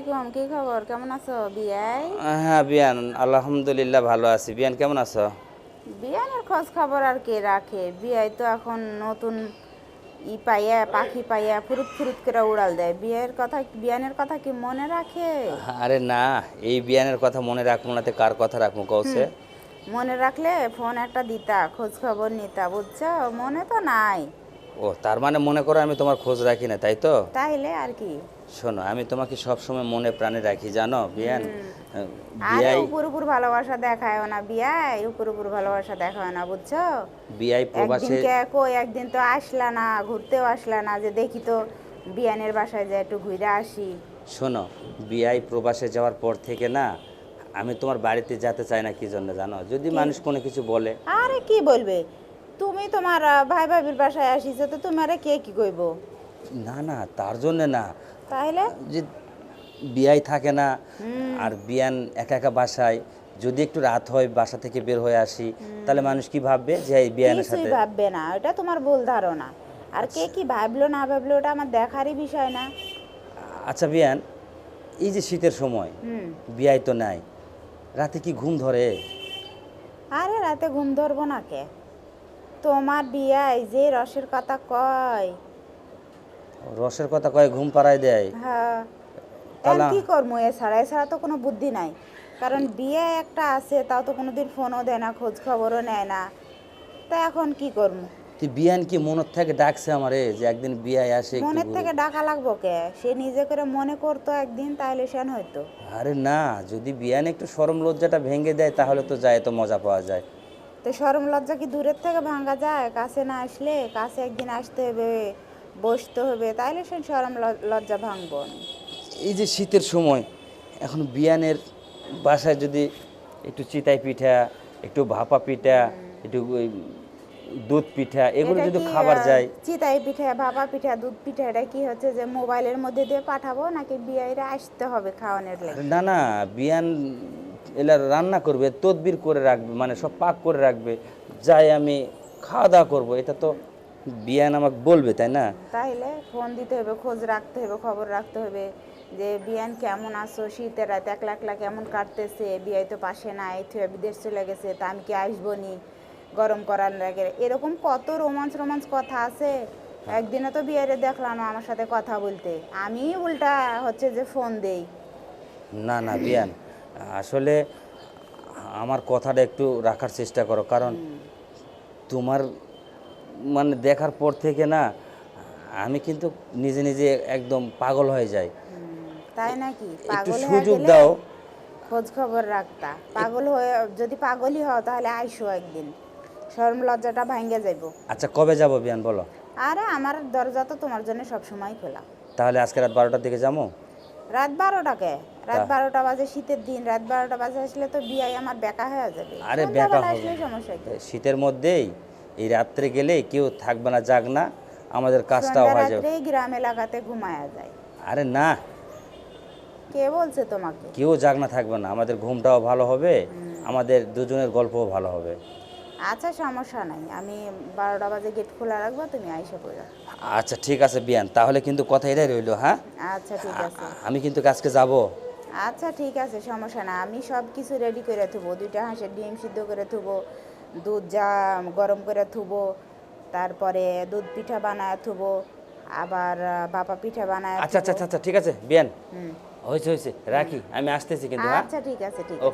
আলাইকুম কি খবর? কেমন আছো? বিয়াই? হ্যাঁ বিয়ান আলহামদুলিল্লাহ ভালো আছি। বিয়ান কেমন আছো? বিয়ানের খোঁজ খবর আর কে রাখে? বিয়াই তো এখন নতুন ই পাইয়া পাখি পাইয়া ফুরুত ফুরুত করে উড়াল দেয়। বিয়ের কথা বিয়ানের কথা কি মনে রাখে? আরে না এই বিয়ানের কথা মনে রাখব না তো কার কথা রাখব কৌছে মনে রাখলে ফোন একটা দিতা খোঁজ খবর নিতা বুঝছ? মনে তো নাই। ও তার মানে মনে করো আমি তোমার খোঁজ রাখি না তাই তো? তাইলে আর কি। শোনো আমি তোমাকে সব সময় মনে প্রাণে রাখি জানো? বিয়ান? বিয়াই উপর উপর ভালোবাসা দেখায় না বিয়াই। উপর উপর ভালোবাসা দেখায় না বুঝছ? বিয়াই একদিন প্রবাসে কে কই একদিন তো আসলা না ঘুরতেও আসলা না যে দেখি তো বিয়ানের বাসায় যে একটু ঘুরে আসি। শোনো বিয়াই প্রবাসে যাওয়ার পর থেকে না আমি তোমার বাড়িতে যেতে চাই না কি জন্য জানো? যদি মানুষ কোনো কিছু বলে আরে কি বলবে? তুমি তোমার ভাই ভাবির বাসায় আসিছো তো তোমার কে কি কইব? না না তার জন্য না। তাহলে যে বিয়াই থাকে না আর বিয়ান একা একা বাসায় যদি একটু রাত হয় বাসা থেকে বের হয়ে আসি তাহলে মানুষ কি ভাববে যে এই বিয়ানের সাথে? ভাববে না ওটা তোমার ভুল ধারণা। আর কে কি ভাবলো না ভাবলো ওটা আমার দেখারই বিষয় না। আচ্ছা বিয়ান এই যে শীতের সময় বিয়াই তো নাই রাতে কি ঘুম ধরে? আরে রাতে ঘুম ধরবো না কে? তোমার বিয়ায় যে রসের কথা কয়। রসের কথা কয়ে ঘুম পাড়ায় দেয়। হ্যাঁ। তাহলে- কি করব? এছাড়া এছাড়া তো কোনো বুদ্ধি নাই। কারণ বিয়ে একটা আছে তাও তো কোনোদিন ফোনও দেয় না খোঁজ খবরও নেয় না। তা এখন কি করব? তুই বিয়ান কি মনের থেকে ডাকছে আমারে যে একদিন বিয়ায় আসে মনের থেকে ডাকা লাগবো কে? সে নিজে করে মনে করতো একদিন তাহলে সেন হইতো। আরে না যদি বিয়ান একটু সরম লজ্জাটা ভেঙে দেয় তাহলে তো যায় তো মজা পাওয়া যায়। তো সরম লজ্জা কি দূরের থেকে ভাঙা যায়? কাছে না আসলে কাছে একদিন আসতে হবে বসতে হবে তাইলে সে সরম লজ্জা ভাঙবো। এই যে শীতের সময় এখন বিয়ানের বাসায় যদি একটু চিতাই পিঠা একটু ভাপা পিঠা একটু ওই দুধ পিঠা এগুলো যদি খাবার যায়। চিতাই পিঠা ভাপা পিঠা দুধ পিঠা এটা কি হচ্ছে যে মোবাইলের মধ্যে দিয়ে পাঠাবো নাকি বিয়েরা আসতে হবে খাওয়ানোর লাগে? না না বিয়ান এলা রান্না করবে তদবির করে রাখবে মানে সব পাক করে রাখবে যাই আমি খাওয়া দাওয়া করব এটা তো বিয়ান আমাকে বলবে তাই না? তাইলে ফোন দিতে হবে খোঁজ রাখতে হবে খবর রাখতে হবে যে বিয়ান কেমন আছো শীতের রাত একলা একলা কেমন কাটতেছে বিয়াই তো পাশে নাই থুয়ে বিদেশ চলে গেছে তা আমি কি আসব নি গরম করার লাগে এরকম কত রোমাঞ্চ রোমাঞ্চ কথা আছে। একদিনে তো বিয়ারে দেখলাম আমার সাথে কথা বলতে। আমি উল্টা হচ্ছে যে ফোন দেই। না না বিয়ান আসলে আমার কথাটা একটু রাখার চেষ্টা করো কারণ তোমার মানে দেখার পর থেকে না আমি কিন্তু নিজে নিজে একদম পাগল হয়ে যাই। তাই নাকি? একটু পাগল সুযোগ দাও। খোঁজ খবর রাখতা। পাগল হয়ে যদি পাগলই হও তাহলে আইসো একদিন। শরম লজ্জাটা ভাঙ্গে যাইব। আচ্ছা কবে যাব বিয়ান বলো? আরে আমার দরজা তো তোমার জন্য সবসময় খোলা। তাহলে আজকে রাত বারোটার দিকে যাব? রাত বারোটাকে? রাত বারোটা বাজে শীতের দিন রাত বারোটা বাজে আসলে তো বিয়াই আমার বেকা হয়ে যাবে। আরে বেকা। আসলে সমস্যা শীতের মধ্যেই এই রাত্রে গেলে কেউ থাকবে না যাক না আমাদের কাজটাও হয়ে যাবে। গ্রাম এলাকাতে ঘুমায়া যায়। আরে না। কে বলছে তোমাকে? কেউ যাক না থাকবে না। আমাদের ঘুমটাও ভালো হবে আমাদের দুজনের গল্পও ভালো হবে। আচ্ছা সমস্যা নাই। আমি বারোটা বাজে গেট খোলা রাখব তুমি আইসা পড়ো। আচ্ছা ঠিক আছে বিয়ান তাহলে কিন্তু কথা এটাই রইল হ্যাঁ? আচ্ছা ঠিক আছে। আমি কিন্তু আজকে যাব। আচ্ছা ঠিক আছে সমস্যা না আমি সব কিছু রেডি করে থুবো দুইটা হাঁসের ডিম সিদ্ধ করে থুবো দুধ যা গরম করে থুবো তারপরে দুধ পিঠা বানায় থুবো আবার বাপা পিঠা বানায় আচ্ছা আচ্ছা আচ্ছা, আচ্ছা ঠিক আছে বিয়ান। হুম। হয়েছে হয়েছে রাখি আমি আসতেছি কিন্তু হ্যাঁ? আচ্ছা ঠিক আছে ঠিক আছে।